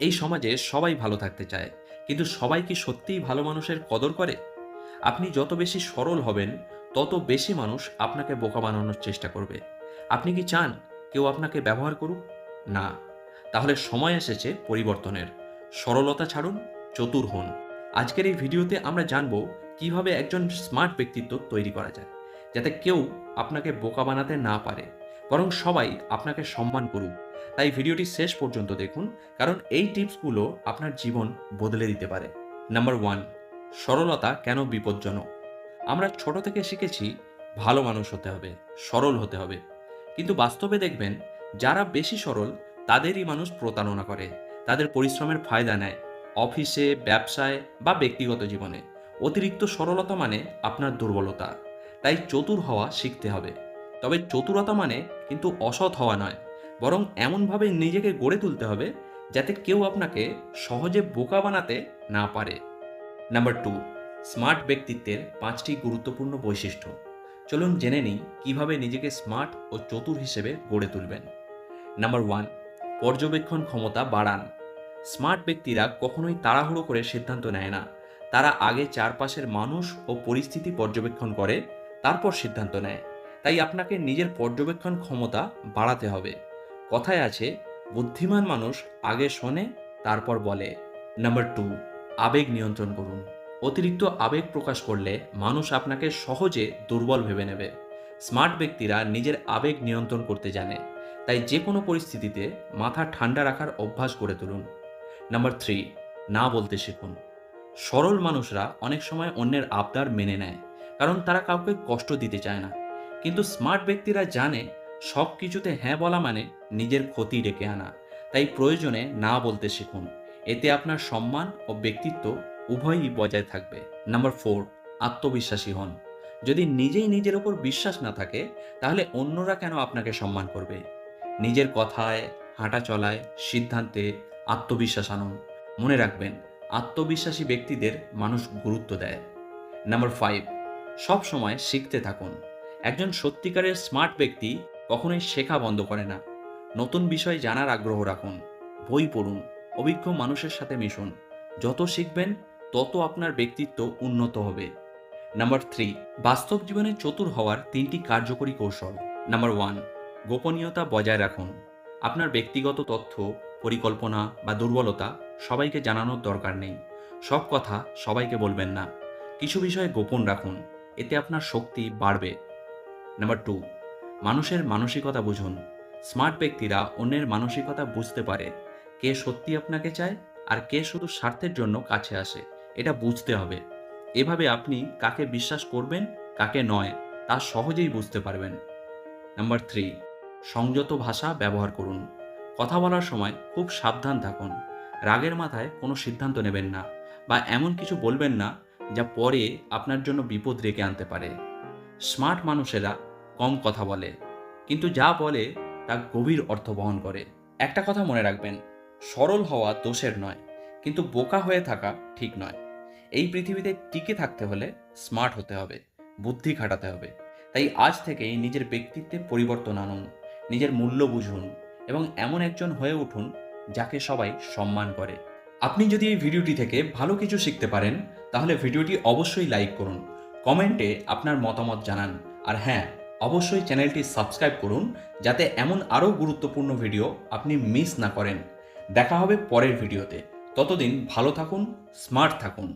এই সমাজে সবাই ভালো থাকতে চায়, কিন্তু সবাই কি সত্যিই ভালো মানুষের কদর করে? আপনি যত বেশি সরল হবেন, তত বেশি মানুষ আপনাকে বোকা বানানোর চেষ্টা করবে। আপনি কি চান কেউ আপনাকে ব্যবহার করুক? না। তাহলে সময় এসেছে পরিবর্তনের। সরলতা ছাড়ুন, চতুর হন। আজকের এই ভিডিওতে আমরা জানব কীভাবে একজন স্মার্ট ব্যক্তিত্ব তৈরি করা যায়, যাতে কেউ আপনাকে বোকা বানাতে না পারে, বরং সবাই আপনাকে সম্মান করুক। তাই ভিডিওটি শেষ পর্যন্ত দেখুন, কারণ এই টিপসগুলো আপনার জীবন বদলে দিতে পারে। নাম্বার ওয়ান, সরলতা কেন বিপজ্জনক? আমরা ছোট থেকে শিখেছি, ভালো মানুষ হতে হবে, সরল হতে হবে। কিন্তু বাস্তবে দেখবেন, যারা বেশি সরল, তাদেরই মানুষ প্রতারণা করে, তাদের পরিশ্রমের ফায়দা নেয়, অফিসে, ব্যবসায় বা ব্যক্তিগত জীবনে। অতিরিক্ত সরলতা মানে আপনার দুর্বলতা। তাই চতুর হওয়া শিখতে হবে। তবে চতুরতা মানে কিন্তু অসৎ হওয়া নয়। বরং এমনভাবে নিজেকে গড়ে তুলতে হবে যাতে কেউ আপনাকে সহজে বোকা বানাতে না পারে। নাম্বার টু, স্মার্ট ব্যক্তিত্বের পাঁচটি গুরুত্বপূর্ণ বৈশিষ্ট্য। চলুন জেনে নিই কীভাবে নিজেকে স্মার্ট ও চতুর হিসেবে গড়ে তুলবেন। নাম্বার ওয়ান, পর্যবেক্ষণ ক্ষমতা বাড়ান। স্মার্ট ব্যক্তিরা কখনোই তাড়াহুড়ো করে সিদ্ধান্ত নেয় না। তারা আগে চারপাশের মানুষ ও পরিস্থিতি পর্যবেক্ষণ করে, তারপর সিদ্ধান্ত নেয়। তাই আপনাকে নিজের পর্যবেক্ষণ ক্ষমতা বাড়াতে হবে। কথায় আছে, বুদ্ধিমান মানুষ আগে শোনে, তারপর বলে। নাম্বার টু, আবেগ নিয়ন্ত্রণ করুন। অতিরিক্ত আবেগ প্রকাশ করলে মানুষ আপনাকে সহজে দুর্বল ভেবে নেবে। স্মার্ট ব্যক্তিরা নিজের আবেগ নিয়ন্ত্রণ করতে জানে। তাই যে কোনো পরিস্থিতিতে মাথা ঠান্ডা রাখার অভ্যাস গড়ে তুলুন। নাম্বার থ্রি, না বলতে শিখুন। সরল মানুষরা অনেক সময় অন্যের আবদার মেনে নেয়, কারণ তারা কাউকে কষ্ট দিতে চায় না। কিন্তু স্মার্ট ব্যক্তিরা জানে সব কিছুতে হ্যাঁ বলা মানে নিজের ক্ষতি ডেকে আনা। তাই প্রয়োজনে না বলতে শিখুন। এতে আপনার সম্মান ও ব্যক্তিত্ব উভয়ই বজায় থাকবে। নাম্বার ফোর, আত্মবিশ্বাসী হন। যদি নিজেই নিজের ওপর বিশ্বাস না থাকে, তাহলে অন্যরা কেন আপনাকে সম্মান করবে? নিজের কথায়, হাঁটা চলায়, সিদ্ধান্তে আত্মবিশ্বাস আনুন। মনে রাখবেন, আত্মবিশ্বাসী ব্যক্তিদের মানুষ গুরুত্ব দেয়। নাম্বার ফাইভ সব সময় শিখতে থাকুন। একজন সত্যিকারের স্মার্ট ব্যক্তি কখনোই শেখা বন্ধ করে না। নতুন বিষয় জানার আগ্রহ রাখুন, বই পড়ুন, অভিজ্ঞ মানুষের সাথে মিশুন। যত শিখবেন, তত আপনার ব্যক্তিত্ব উন্নত হবে। নাম্বার থ্রি, বাস্তব জীবনে চতুর হওয়ার তিনটি কার্যকরী কৌশল। নাম্বার ওয়ান, গোপনীয়তা বজায় রাখুন। আপনার ব্যক্তিগত তথ্য, পরিকল্পনা বা দুর্বলতা সবাইকে জানানোর দরকার নেই। সব কথা সবাইকে বলবেন না। কিছু বিষয়ে গোপন রাখুন, এতে আপনার শক্তি বাড়বে। নাম্বার টু মানুষের মানসিকতা বুঝুন। স্মার্ট ব্যক্তিরা অন্যের মানসিকতা বুঝতে পারে। কে সত্যি আপনাকে চায় আর কে শুধু স্বার্থের জন্য কাছে আসে, এটা বুঝতে হবে। এভাবে আপনি কাকে বিশ্বাস করবেন, কাকে নয়, তা সহজেই বুঝতে পারবেন। নাম্বার থ্রি, সংযত ভাষা ব্যবহার করুন। কথা বলার সময় খুব সাবধান থাকুন। রাগের মাথায় কোনো সিদ্ধান্ত নেবেন না বা এমন কিছু বলবেন না যা পরে আপনার জন্য বিপদ রেখে আনতে পারে। স্মার্ট মানুষেরা কম কথা বলে, কিন্তু যা বলে তা গভীর অর্থ বহন করে। একটা কথা মনে রাখবেন, সরল হওয়া দোষের নয়, কিন্তু বোকা হয়ে থাকা ঠিক নয়। এই পৃথিবীতে টিকে থাকতে হলে স্মার্ট হতে হবে, বুদ্ধি খাটাতে হবে। তাই আজ থেকেই নিজের ব্যক্তিত্বে পরিবর্তন আনুন, নিজের মূল্য বুঝুন এবং এমন একজন হয়ে উঠুন যাকে সবাই সম্মান করে। আপনি যদি এই ভিডিওটি থেকে ভালো কিছু শিখতে পারেন, তাহলে ভিডিওটি অবশ্যই লাইক করুন, কমেন্টে আপনার মতামত জানান, আর হ্যাঁ অবশ্যই চ্যানেলটি সাবস্ক্রাইব করুন যাতে এমন আরও গুরুত্বপূর্ণ ভিডিও আপনি মিস না করেন। দেখা হবে পরের ভিডিওতে। ততদিন ভালো থাকুন, স্মার্ট থাকুন।